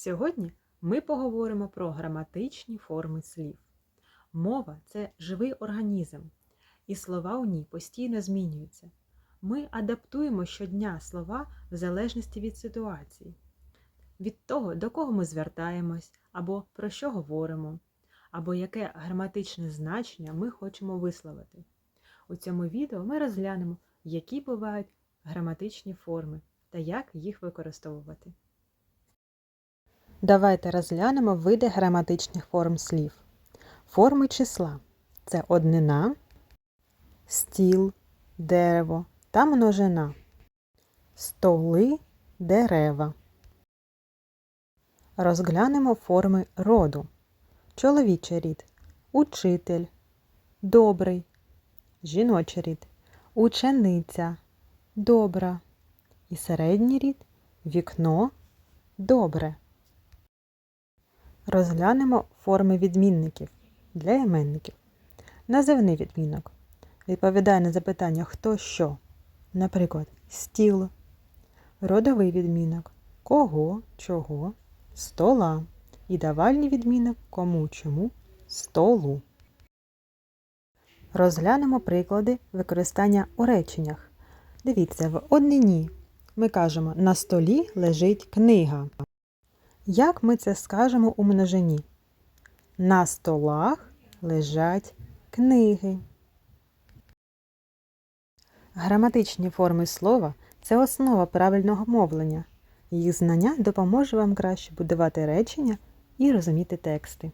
Сьогодні ми поговоримо про граматичні форми слів. Мова це живий організм, і слова у ній постійно змінюються. Ми адаптуємо щодня слова в залежності від ситуації, від того, до кого ми звертаємось, або про що говоримо, або яке граматичне значення ми хочемо висловити. У цьому відео ми розглянемо, які бувають граматичні форми та як їх використовувати. Давайте розглянемо види граматичних форм слів. Форми числа це однина, стіл, дерево та множина, столи, дерева. Розглянемо форми роду. Чоловічий рід учитель, добрий, жіночий рід учениця, добра. І середній рід вікно, добре. Розглянемо форми відмінників для іменників. Називний відмінок. Відповідає на запитання хто що. Наприклад, стіл. Родовий відмінок кого, чого, стола. І давальний відмінок кому, чому, столу. Розглянемо приклади використання у реченнях. Дивіться, в однині ми кажемо на столі лежить книга. Як ми це скажемо у множині? На столах лежать книги. Граматичні форми слова це основа правильного мовлення. Їх знання допоможе вам краще будувати речення і розуміти тексти.